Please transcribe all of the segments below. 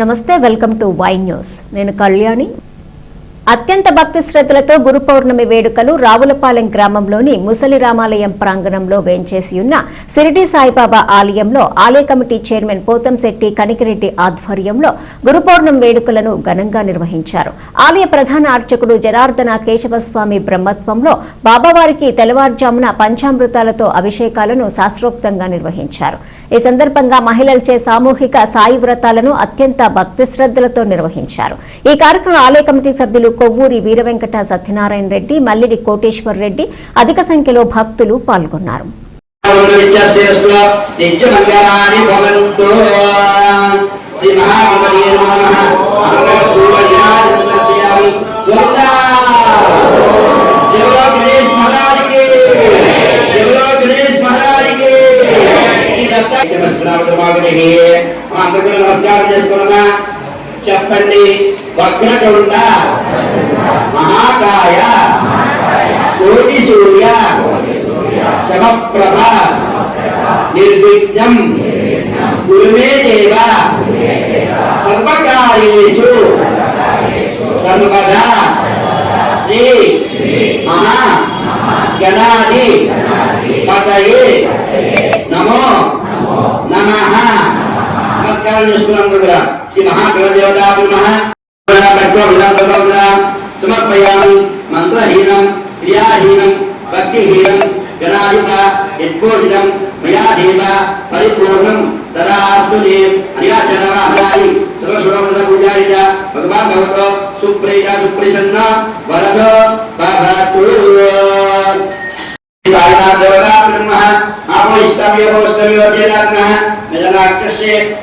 నమస్తే welcome to Y news. నేను కళ్యాణి. అత్యంత భక్తి శ్రద్ధలతో గురు పౌర్ణమి వేడుకలు రావులపాలెం గ్రామంలోని ముసలి రామాలయం ప్రాంగణంలో వేంచేసి ఉన్న సిరిడి సాయిబాబా ఆలయంలో ఆలయ కమిటీ చైర్మన్ పోతంశెట్టి కనికిరెడ్డి ఆధ్వర్యంలో గురు పౌర్ణమి వేడుకలను ఘనంగా నిర్వహించారు. ఆలయ ప్రధాన అర్చకుడు జనార్దన కేశవస్వామి బ్రహ్మత్వంలో బాబావారికి తెల్లవారుజామున పంచామృతాలతో అభిషేకాలను శాస్త్రోక్తంగా నిర్వహించారు. ఈ సందర్భంగా మహిళలచే సామూహిక సాయి వ్రతాలను అత్యంత భక్తి శ్రద్ధలతో నిర్వహించారు. ఈ కార్యక్రమం ఆలయ కమిటీ సభ్యులు కొవ్వూరి వీరవెంకట సత్యనారాయణ రెడ్డి మల్లిడి కోటేశ్వర్ రెడ్డి అధిక సంఖ్యలో భక్తులు పాల్గొన్నారు. శ్రీ చెప్పండి. వక్రతుండ. మహాకాయ. కోటి సూర్య సమప్రభ నిర్విఘ్నం. గురుమే దేవ. సర్వకార్యేషు సర్వదా. శ్రీ. మహా. గణాది. పతయే నమో నమః నమస్కారం చేసుకున్నాం దగ్గర శ్రీ మహాగణదేవతా సమర్పయామి మంత్రహీనం క్రియాహీనం భక్తిహీనం గణాధిప యత్కోహితం మయాధీత పరిపూర్ణం తదాస్తు దే అన్యాచరవాహనాని పూజారి భగవాన్ భగవతో సుప్రేత సుప్రసన్న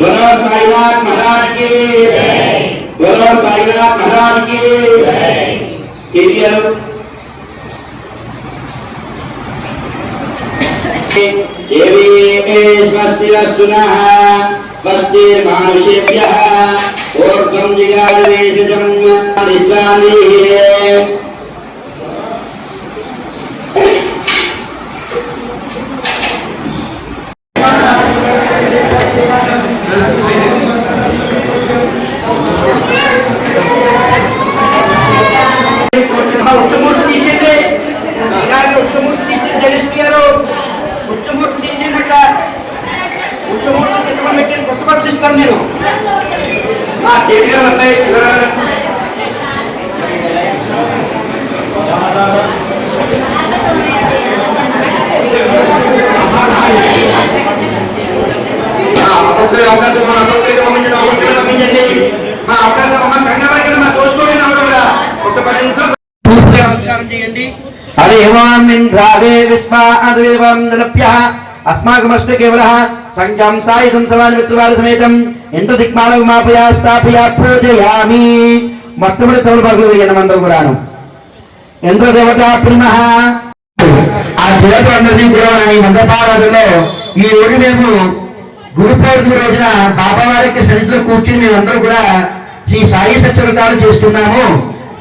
बोलो साईनाथ महाराज की बोलो साईनाथ महाराज की स्वस्तिरस्तु नः स्वस्तिर्मानुषेभ्यः ओर्ध्वं ఆ శరీరం ఉంటాయి అవకాశం మన ఒక్కొక్కరికి పంపించండి ఒక్కొక్కరికి పంపించండి మా అవకాశం అమ్మ కంగారు మా తోసుకోండి కూడా ఒక పది నిమిషాలు నమస్కారం చేయండి అస్మాకమస్మి కేవల సంఖ్యాం సాయుధం సవాల్ మిత్రవాద సమేతం ఎంత దిక్మాల మాపయా స్థాపయ పూజయామి. మొట్టమొదటి తోడు పగులు వేయడం అందరూ కూడాను ఎంతో దేవత పునః. ఆ దేవతలందరినీ కూడా ఈ మందపారాధనలో ఈ రోజు మేము గురు పౌర్ణమి రోజున బాబావారికి సన్నిధిలో కూర్చుని మేమందరూ కూడా శ్రీ సాయి సత్యవ్రతాలు చేస్తున్నాము.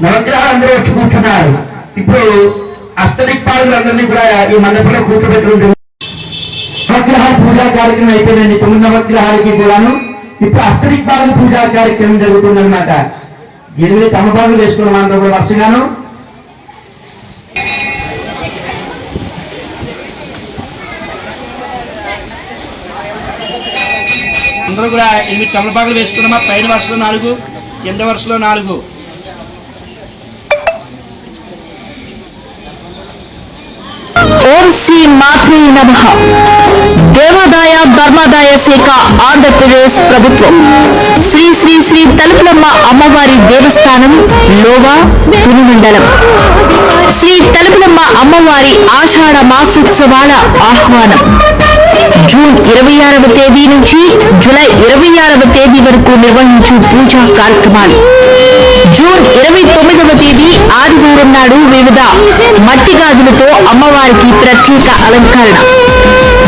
నవగ్రహాలు అందరూ వచ్చి కూర్చున్నారు. ఇప్పుడు అష్టదిక్పాలులందరినీ కూడా ఈ మండపంలో కూర్చోబెట్టుకుంటున్నారు నవగ్రహాల పూజా కార్యక్రమం అయిపోయిందండి. తొమ్మిది నవగ్రహాలకి కూడాను. ఇప్పుడు అష్టదిక్పాల పూజా కార్యక్రమం జరుగుతుందన్నమాట. ఎనిమిది తమపాలు వేసుకున్నాం అందరూ కూడా వరుసగాను. అందరూ కూడా ఎనిమిది తమలపాకులు వేసుకున్నామా? పైన వరుసలో నాలుగు కింద వరుసలో నాలుగు. ఓం శ్రీ మాత్రే నమ. ఆంధ్రప్రదేశ్ ప్రభుత్వం శ్రీ శ్రీ శ్రీ తలుపులమ్మ అమ్మవారి దేవస్థానం లోవా తుని మండలం శ్రీ తలుపులమ్మ అమ్మవారి ఆషాఢ మాసోత్సవాల ఆహ్వానం జూన్ ఇరవై ఆరవ తేదీ నుంచి జూలై ఇరవై ఆరవ తేదీ వరకు నిర్వహించు పూజా కార్యక్రమాలు జూన్ ఇరవై తొమ్మిదవ తేదీ ఆదివారం నాడు వివిధ మట్టి గాజులతో అమ్మవారికి ప్రత్యేక అలంకరణ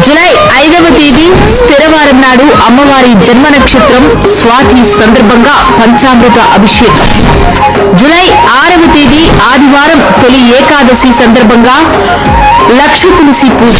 జూలై ఐదవ తేదీ స్థిరవారం నాడు అమ్మవారి జన్మ నక్షత్రం స్వాతి సందర్భంగా పంచామృత అభిషేకం. జూలై ఆరవ తేదీ ఆదివారం తొలి ఏకాదశి సందర్భంగా లక్ష తులసి పూజ.